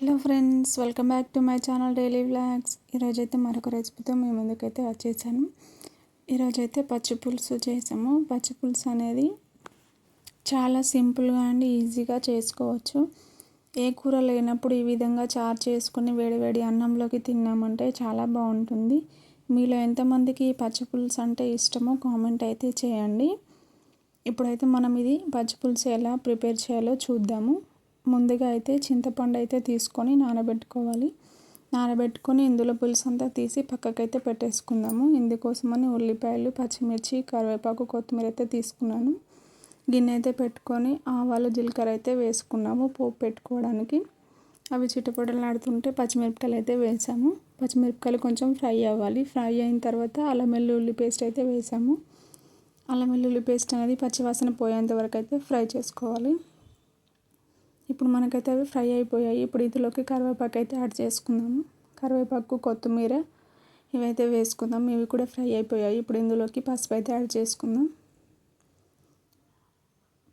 Hello friends welcome back to my channel daily vlogs. ఈరోజైతే మరొక రెసిపీతో మేము ముందుకైతే వచ్చేసాను. ఈరోజైతే పచ్చి పులుసు చేసాము. పచ్చి పులుసు అనేది చాలా సింపుల్గా అండ్ ఈజీగా చేసుకోవచ్చు. ఏ కూర లేనప్పుడు ఈ విధంగా చారు చేసుకుని వేడివేడి అన్నంలోకి తిన్నామంటే చాలా బాగుంటుంది. మీలో ఎంతమందికి పచ్చి పులుసు అంటే ఇష్టమో కామెంట్ అయితే చేయండి. ఇప్పుడైతే మనం ఇది పచ్చి పులుసు ఎలా ప్రిపేర్ చేయాలో చూద్దాము. ముందుగా అయితే చింతపండు అయితే తీసుకొని నానబెట్టుకోవాలి. నానబెట్టుకొని ఇందులో పులుసు అంతా తీసి పక్కకైతే పెట్టేసుకుందాము. ఇందుకోసమని ఉల్లిపాయలు పచ్చిమిర్చి కరివేపాకు కొత్తిమీర అయితే తీసుకున్నాను. గిన్నె అయితే పెట్టుకొని ఆవాలు జీలకర్ర అయితే వేసుకున్నాము పోపు పెట్టుకోవడానికి. అవి చిటపటలు ఆడుతుంటే పచ్చిమిరపకాయలు అయితే వేసాము. పచ్చిమిరపకాయలు కొంచెం ఫ్రై అవ్వాలి. ఫ్రై అయిన తర్వాత అల్లం వెల్లుల్లి పేస్ట్ అయితే వేసాము. అల్లం వెల్లుల్లి పేస్ట్ అనేది పచ్చివాసన పోయేంత వరకు అయితే ఫ్రై చేసుకోవాలి. ఇప్పుడు మనకైతే అవి ఫ్రై అయిపోయాయి. ఇప్పుడు ఇందులోకి కరివేపాకు అయితే యాడ్ చేసుకుందాము. కరివేపాకు కొత్తిమీర ఇవైతే వేసుకుందాం. ఇవి కూడా ఫ్రై అయిపోయాయి. ఇప్పుడు ఇందులోకి పసుపు అయితే యాడ్ చేసుకుందాం.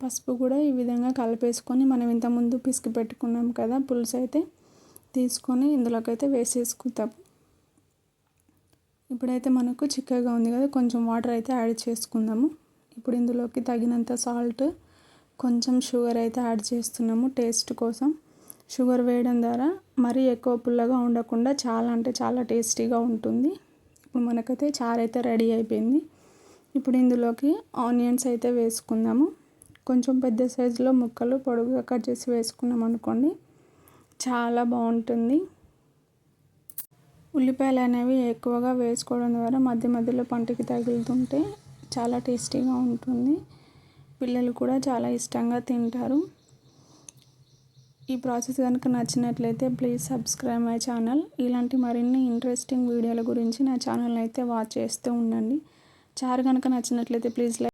పసుపు కూడా ఈ విధంగా కలిపేసుకొని మనం ఇంతకుముందు పిసికి పెట్టుకున్నాం కదా పులుసు అయితే తీసుకొని ఇందులోకి అయితే వేసేసుకుంటాం ఇప్పుడైతే మనకు చిక్కగా ఉంది కదా కొంచెం వాటర్ అయితే యాడ్ చేసుకుందాము. ఇప్పుడు ఇందులోకి తగినంత సాల్ట్ కొంచెం షుగర్ అయితే యాడ్ చేస్తున్నాము టేస్ట్ కోసం. షుగర్ వేయడం ద్వారా మరీ ఎక్కువ పుల్లగా ఉండకుండా చాలా అంటే చాలా టేస్టీగా ఉంటుంది. ఇప్పుడు మనకైతే చారు అయితే రెడీ అయిపోయింది. ఇప్పుడు ఇందులోకి ఆనియన్స్ అయితే వేసుకుందాము. కొంచెం పెద్ద సైజులో ముక్కలు పొడుగుగా కట్ చేసి వేసుకున్నాం అనుకోండి చాలా బాగుంటుంది. ఉల్లిపాయలు అనేవి ఎక్కువగా వేసుకోవడం ద్వారా మధ్య మధ్యలో పంటికి తగులుతుంటే చాలా టేస్టీగా ఉంటుంది. పిల్లలు కూడా చాలా ఇష్టంగా తింటారు. ఈ ప్రాసెస్ కనుక నచ్చినట్లయితే ప్లీజ్ సబ్స్క్రైబ్ మై ఛానల్. ఇలాంటి మరిన్ని ఇంట్రెస్టింగ్ వీడియోల గురించి నా ఛానల్ అయితే వాచ్ చేస్తూ ఉండండి. చారు కనుక నచ్చినట్లయితే ప్లీజ్ లైక్